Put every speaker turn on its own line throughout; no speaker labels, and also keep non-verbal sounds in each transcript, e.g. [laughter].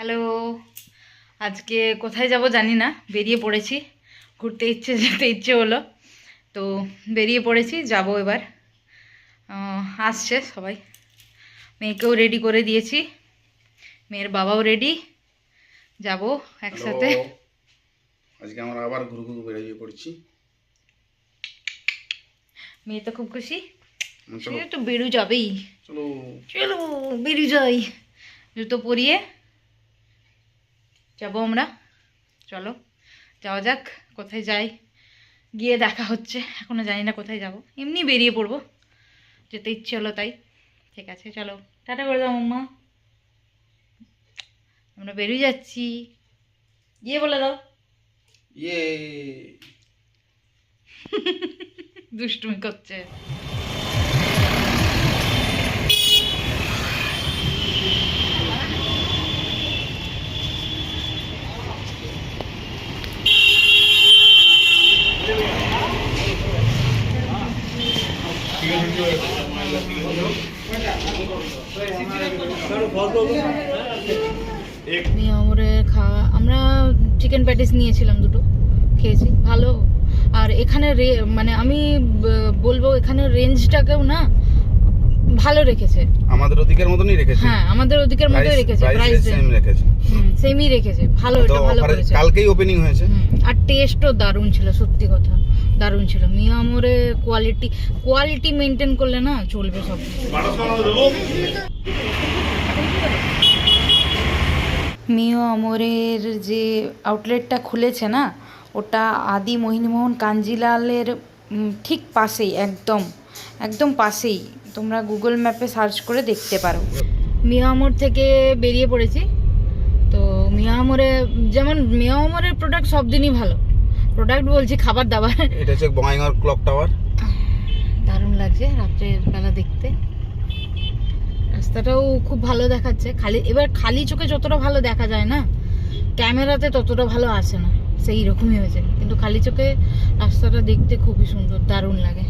Hello. আজকে কোথায় যাব জানি না বেরিয়ে পড়েছি। ঘুরতে ইচ্ছে যেতে ইচ্ছে হলো। তো বেরিয়ে পড়েছি যাব এবার। আসছে সবাই। মেয়েকেও রেডি করে দিয়েছি। মেয়ের বাবাও রেডি যাব একসাথে।
আজকে আমরা আবার ঘুরু ঘুরু বেরিয়ে পড়ছি।
মেয়ে তো খুব খুশি। তো বেরু যাবেই।
চলো।
চলো বেরিয়ে যাই। জুতো পরিয়ে যাব আমরা। চলো যাওয়া যাক কোথায় যাই। গিয়ে দেখা হচ্ছে এখনও জানি না কোথায় যাব। এমনি বেরিয়ে পড়ব যেতে ইচ্ছে হলো তাই। ঠিক আছে চলো টাটা করে দাও মা। আমরা বেরিয়ে যাচ্ছি। গিয়ে বলে দাও।
ইয়ে। [laughs]
দুষ্টুমি করছে। আমরা খাওয়া আমরা চিকেন প্যাটিস নিয়েছিলাম দুটো খেয়েছি ভালো। আর এখানে রে মানে আমি বলব এখানে রেঞ্জটাকেও না ভালো রেখেছে।
আমাদের ওদিকের মতনই রেখেছে।
হ্যাঁ আমাদের ওদিকের মতোই রেখেছে প্রাইস
সেম রেখেছে।
সেমই রেখেছে ভালো এটা ভালো করেছে।
কালকেই ওপেনিং হয়েছে।
আর টেস্টও দারুণ ছিল সত্যি কথা। দারুণ ছিল। মিয়া আমরে কোয়ালিটি কোয়ালিটি মেনটেন করলে না চলবে সব মিও আমরের যে আউটলেটটা খুলেছে না ওটা আদি মোহিনীমোহন কাঞ্জিলালের ঠিক পাশেই একদম একদম পাশেই। তোমরা গুগল ম্যাপে সার্চ করে দেখতে পারো। মিয়া আমর থেকে বেরিয়ে পড়েছি। তো মিয়া আমরে যেমন মিয়া আমরের প্রোডাক্ট সব দিনই ভালো। প্রোডাক্ট বলছি খাবার দাবার।
এটা হচ্ছে বঙ্গাইগাঁও ক্লক টাওয়ার
দারুণ লাগছে রাত্রের বেলা দেখতে। রাস্তাটাও খুব ভালো দেখাচ্ছে। খালি এবার খালি চোখে যতটা ভালো দেখা যায় না ক্যামেরাতে ততটা ভালো আসে না। সেই রকমই হয়েছে। কিন্তু খালি চোখে রাস্তাটা দেখতে খুবই সুন্দর দারুণ লাগে।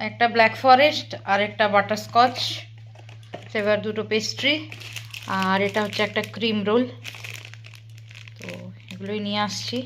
একটা ব্ল্যাক ফরেস্ট আর একটা বাটারস্কচ ফ্লেভার দুটো পেস্ট্রি আর এটা হচ্ছে একটা ক্রিম রোল তো এগুলোই নিয়ে আসছি।